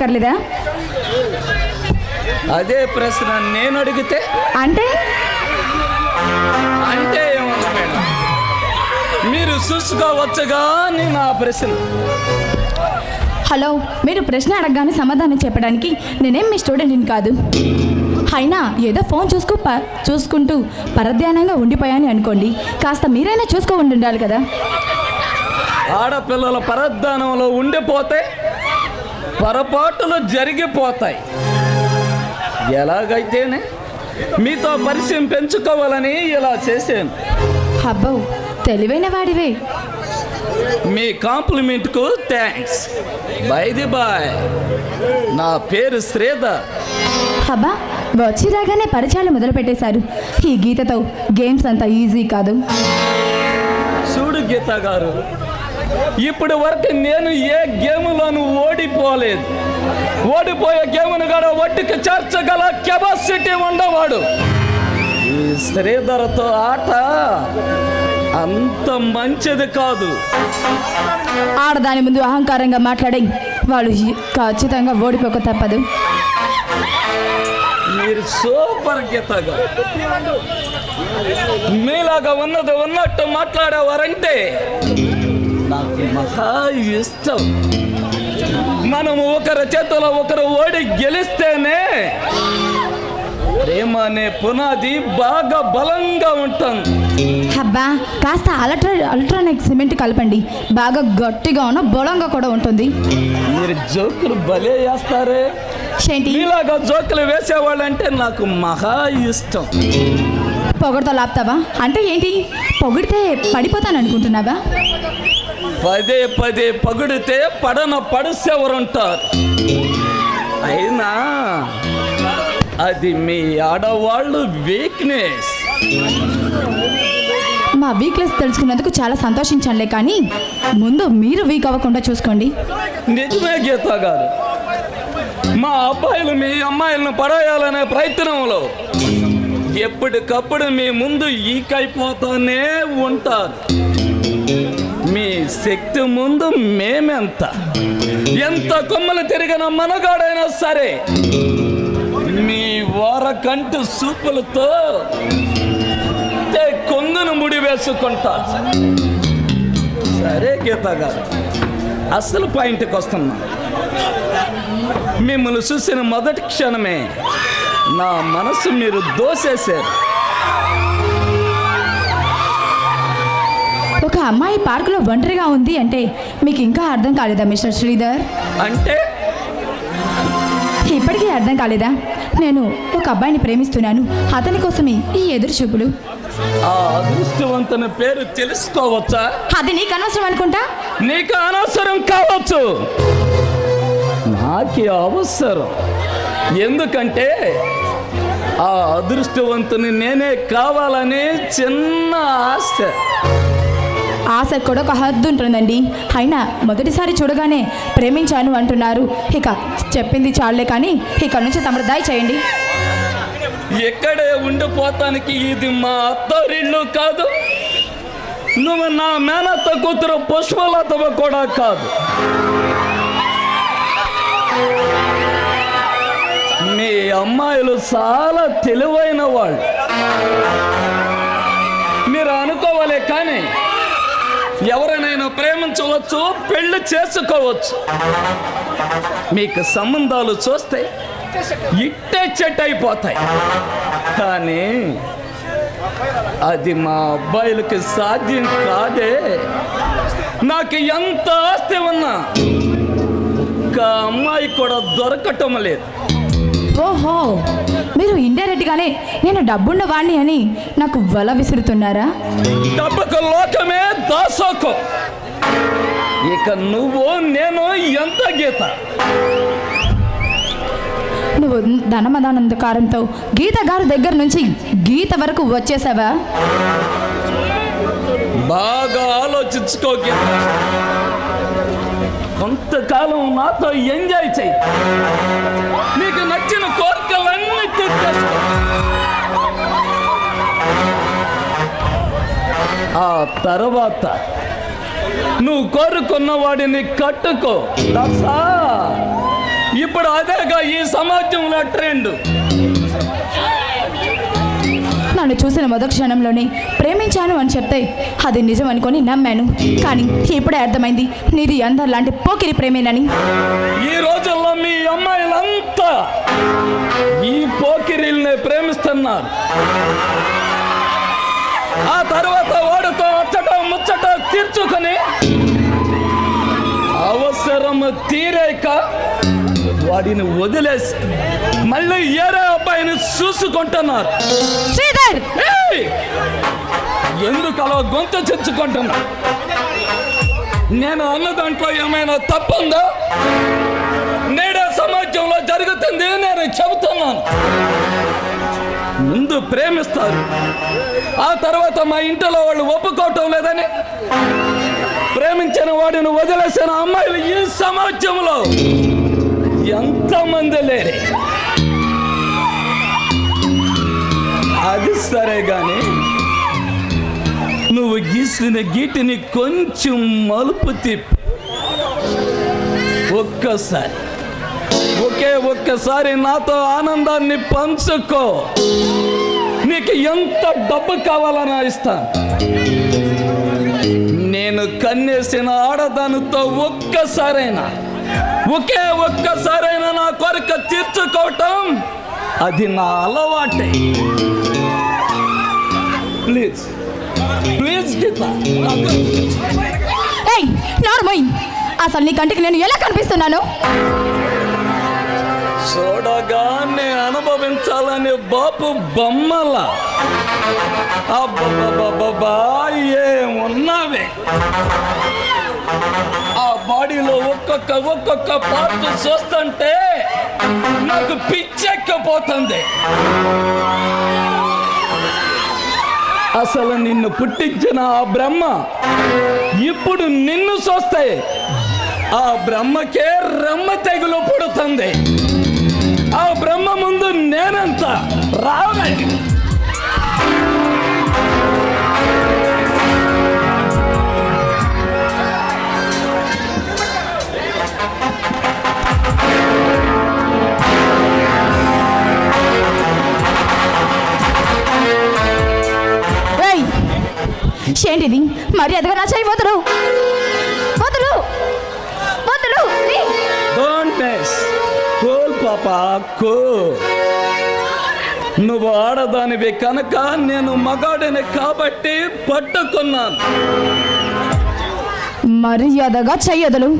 చూసుకోనక్కర్లేదా అదే ప్రశ్న నేను అడిగితే? అంటే? అంటే ఏమన్నా మేడం మీరు చూసుకోవచ్చుగా అని నా ప్రశ్న. హలో మీరు ప్రశ్న అడగగానే సమాధానం చెప్పడానికి నేనేం మీ స్టూడెంట్ని కాదు. అయినా ఏదో ఫోన్ చూసుకో ప చూసుకుంటూ పరధ్యానంగా ఉండిపోయాని అనుకోండి కాస్త మీరైనా చూసుకో ఉండి ఉండాలి కదా. ఆడపిల్లల పరద్దానంలో ఉండిపోతే పొరపాటులు జరిగిపోతాయి. ఎలాగైతేనే మీతో పరిచయం పెంచుకోవాలని ఇలా చేశాను. అబ్బో తెలివైన వాడివే. మీ కాంప్లిమెంట్కు థ్యాంక్స్. By the boy. నా పేరు శ్రీధర్. హబ్బా వచ్చి రాగానే పరిచయాలు మొదలు పెట్టేశారు ఈ గీతతో గేమ్స్ అంత ఈజీ కాదు. చూడు గీత గారు ఇప్పటి వరకు నేను ఏ గేములోనూ ఓడిపోలేదు. ఓడిపోయే గేమును కూడా ఒడ్డుకి చేర్చగల కెపాసిటీ ఉండవాడు ఈ శ్రీధరతో ఆట అంత మంచిది కాదు. ఆడదాని ముందు అహంకారంగా మాట్లాడి వాళ్ళు ఖచ్చితంగా ఓడిపోక తప్పదు. మీరు సూపర్ గీత గారు మీలాగా ఉన్నది ఉన్నట్టు మాట్లాడేవారంటే నాకు మహా ఇష్టం. మనము ఒకరి చేతిలో ఒకరు ఓడి గెలిస్తేనే ప్రేమ అనే పునాది బాగా బలంగా ఉంటుంది. అబ్బా కాస్త అల్ట్రా అల్ట్రానిక్ సిమెంట్ కలపండి. బాగా గట్టిగా ఉన్న బలంగా కూడా ఉంటుంది. మీరు జోకులు భలే వేస్తారే ఏంటి? మీలాగా జోకులు వేసేవాళ్ళంటే నాకు మహా ఇష్టం. పొగడతో లాపుతావా? అంటే ఏంటి? పొగిడితే పడిపోతాను అనుకుంటున్నావా పదే పదే పగుడితే పడన పడుసెవరుంటారు? అయినా అది మీ ఆడవాళ్ళు వీక్నెస్. మా వీక్నెస్ తెలుసుకున్నందుకు చాలా సంతోషించానులే కానీ ముందు మీరు వీక్ అవ్వకుండా చూసుకోండి. నిజమే గీత గారు. మా అబ్బాయిలు మీ అమ్మాయిలను పడేయాలనే ప్రయత్నంలో ఎప్పటికప్పుడు మీ ముందు ఈకైపోతూనే ఉంటారు. శక్తి ముందు మేమెంత? ఎంత కొమ్మలు తిరిగిన మనగాడైనా సరే మీ వారకంటు సూపులతో కొంగును ముడి వేసుకుంటా. సరే గీత గారు అసలు పాయింట్కి వస్తున్నా. మిమ్మల్ని చూసిన మొదటి క్షణమే నా మనసు మీరు దోసేశారు. అమ్మాయి పార్కులో ఒంటరిగా ఉంది అంటే మీకు ఇంకా అర్థం కాలేదా మిస్టర్ శ్రీధర్? అంటే? ఇప్పటికీ అర్థం కాలేదా? నేను ఒక అబ్బాయిని ప్రేమిస్తున్నాను. అతని కోసమే ఈ ఎదురు చూపులు. ఆ అదృష్టవంతుని పేరు తెలుసుకోవచ్చా? అది నీకు అనవసరం అనుకుంటా? నీకు అనవసరం కావచ్చు. నాకు అవసరం. ఎందుకంటే ఆ అదృష్టవంతుని నేనే కావాలనే చిన్న ఆశ. ఆశ కూడా ఒక హద్దు ఉంటుందండి. అయినా మొదటిసారి చూడగానే ప్రేమించాను అంటున్నారు. ఇక చెప్పింది చాలే కానీ ఇక నుంచి తమరు దాయి చేయండి. ఎక్కడే ఉండిపోతానికి ఇది మా అత్తారిల్లు కాదు. నువ్వు నా మేనత్త కూతురు పుష్పలతవ కూడా కాదు. మీ అమ్మాయిలు చాలా తెలివైన వాళ్ళు. మీరు అనుకోవాలి కానీ ఎవరినైనా ప్రేమించవచ్చు పెళ్ళి చేసుకోవచ్చు. మీకు సంబంధాలు చూస్తే ఇట్టే చెట్ అయిపోతాయి. కానీ అది మా అబ్బాయిలకి సాధ్యం కాదే. నాకు ఎంత ఆస్తి ఉన్నా ఒక అమ్మాయి కూడా దొరకటం లేదు. ఓహో మీరు ఇండైరెక్ట్గానే నేను డబ్బున్న వాడిని అని నాకు వల విసురుతున్నారా? డబ్బుకు లోకమే దాసోకం. ఇక నువ్వు నేను ఎంత గీత? నువ్వు ధనమదానందకారంతో గీత గారి దగ్గర నుంచి గీత వరకు వచ్చేసావా? బాగా ఆలోచించుకో గీత. కొంతకాలం నాతో ఎంజాయ్ చెయ్యి. నీకు నచ్చిన కోరికలన్నీ తీర్చేసుకో ఆ తర్వాత నువ్వు కోరుకున్న వాడిని కట్టుకో. దసా ఇప్పుడు అదేగా ఈ సమాజంలో ట్రెండ్. నన్ను చూసిన మొదటి క్షణంలోనే ప్రేమించాను అని చెప్తే అది నిజం అనుకొని నమ్మాను. కానీ ఇప్పుడే అర్థమైంది నీది అందరు లాంటి పోకిరి ప్రేమేనని. ఈ రోజుల్లో మీ అమ్మాయిలంతా ఈ పోకిరిల్ని ప్రేమిస్తున్నారు. ఆ తర్వాత వాడితో అచ్చట ముచ్చట తీర్చుకొని అవసరం తీరేక వాడిని వదిలేసి మళ్ళీ ఏరే అబ్బాయిని చూసుకుంటున్నారు. శ్రీధర్! ఎందుకు అలా గొంతు చెచ్చుకుంటున్నా నేను అన్న దాంట్లో ఏమైనా తప్పుందా? నేడే సమాజంలో జరుగుతుంది నేను చెబుతున్నాను. ముందు ప్రేమిస్తారు. ఆ తర్వాత మా ఇంటిలో వాళ్ళు ఒప్పుకోవటం లేదని ప్రేమించిన వాడిని వదిలేసిన అమ్మాయిలు ఈ సమాజంలో. ఎంతమంది లేరు? అది సరే కానీ నువ్వు గీసిన గీటిని కొంచెం మలుపు తిప్పి ఒక్కసారి ఒకే ఒక్కసారి నాతో ఆనందాన్ని పంచుకో. నీకు ఎంత డబ్బు కావాలన్నా ఇస్తాను. నేను కన్నేసిన ఆడదానితో ఒక్కసారైనా ఒకే ఒక్కసారైనా నా కోరిక తీర్చుకోవటం అది నా అలవాటే. ప్లీజ్. ప్లీజ్ గీత. నార్మోయ్ అసలు నీ కంటికి నేను ఎలా కనిపిస్తున్నాను? చూడగానే అనుభవించాలని బాపు బొమ్మల. అబ్బబ్బబ్బబ్బా ఏమున్నావే? ఆ బాడీలో ఒక్కొక్క ఒక్కొక్క పార్ట్ చూస్తుంటే నాకు పిచ్చెక్కిపోతుంది. అసలు నిన్ను పుట్టించిన ఆ బ్రహ్మ ఇప్పుడు నిన్ను చూస్తే ఆ బ్రహ్మకే రమ్మ తెగులు పుడుతుంది. ఆ బ్రహ్మ ముందు నేనంత రావే. ఏంటిది? మర్యాదగా నా చేయి వదులు. వదులు. వదులు. డోంట్ మిస్ కూల్ పాపా కూల్ నువ్వు ఆడదానివి కనుక నేను మగాడిని కాబట్టి పట్టుకున్నాను. మర్యాదగా చెయ్యదులు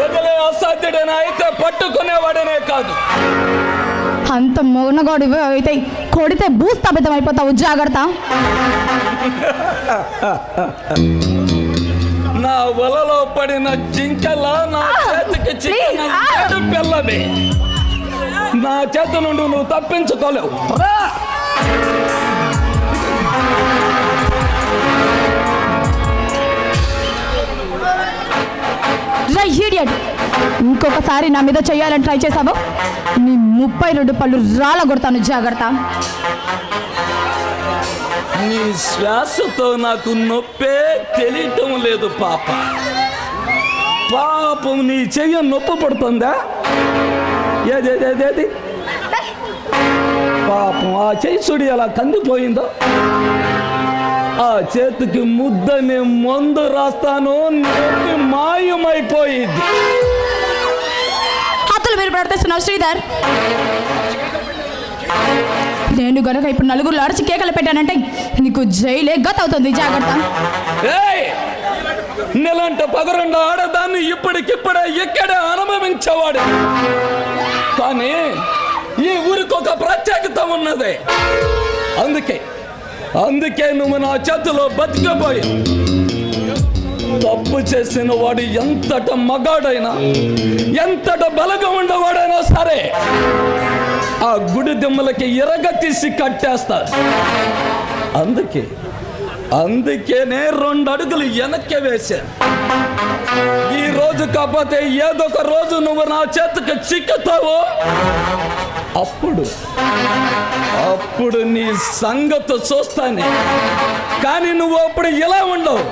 వదిలే. అసాధ్యుడైన అయితే పట్టుకునేవాడనే కాదు. అంత మొనగాడు అయితే కొడితే భూస్థాపితం అయిపోతావు. జాగ్రత్త. నా వలలో పడిన జింకల నా చేతికి చిక్కిన పిల్లవి. నా చేతి నుండి నువ్వు తప్పించుకోలేవు. రై! ఇడియట్ ఇంకొకసారి నా మీద చెయ్యాలని ట్రై చేసావు? నీ ముప్పై రెండు పళ్ళు రాళ్ళ కొడతాను జాగ్రత్త. నీ శ్వాసతో నాకు నొప్పే తెలియటం లేదు పాప. పాపం నీ చెయ్య నొప్పి పడుతుందా? ఏది పాపం ఆ చెయ్యి చూడి అలా కందిపోయిందో? ఆ చేతికి ముద్దని మందు రాస్తాను నొప్పి మాయమైపోయింది. మీరు ప్రవర్తిస్తున్నావు శ్రీధర్? నేను గనక ఇప్పుడు నలుగురు అరచి కేకలు పెట్టానంటే నీకు జైలే గత అవుతుంది జాగ్రత్త. నెలంట నీలాంటి పగరుండ ఆడదాన్ని ఇప్పటికిప్పుడే ఇక్కడే అనుభవించేవాడు. కానీ ఈ ఊరికి ఒక ప్రత్యేకత ఉన్నది. అందుకే అందుకే నువ్వు నా చేతిలో బతికిపోయి తప్పు చేసిన వాడు ఎంతట మగాడైనా ఎంతట బలగా దిమ్మలకి ఎరగ తీసి కట్టేస్తారు. అందుకే అందుకేనే రెండు అడుగులు వెనక్కి వేశాను. ఈ రోజు కాకపోతే ఏదో ఒక రోజు నువ్వు నా చేతికి చిక్కుతావు అప్పుడు అప్పుడు నీ సంగతి చూస్తానే. కానీ నువ్వు అప్పుడు ఇలా ఉండవు.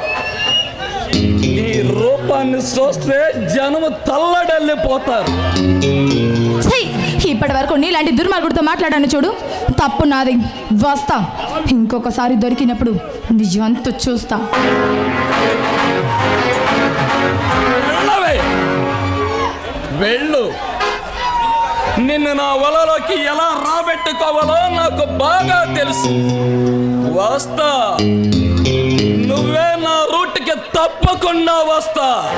నీ రూపాన్ని చూస్తే జనము తల్లడల్లిపోతారు. ఇప్పటి వరకు నీలాంటి దుర్మార్గుడితో మాట్లాడాను చూడు. తప్పు నాది. వస్తా. ఇంకొకసారి దొరికినప్పుడు నిజంతో చూస్తా. వెళ్ళు. నిన్ను నా వలలోకి ఎలా రాబెట్టుకోవాలో నాకు బాగా తెలుసు. వస్తా. నువ్వే నా రూట్కి తప్పకుండా వస్తా.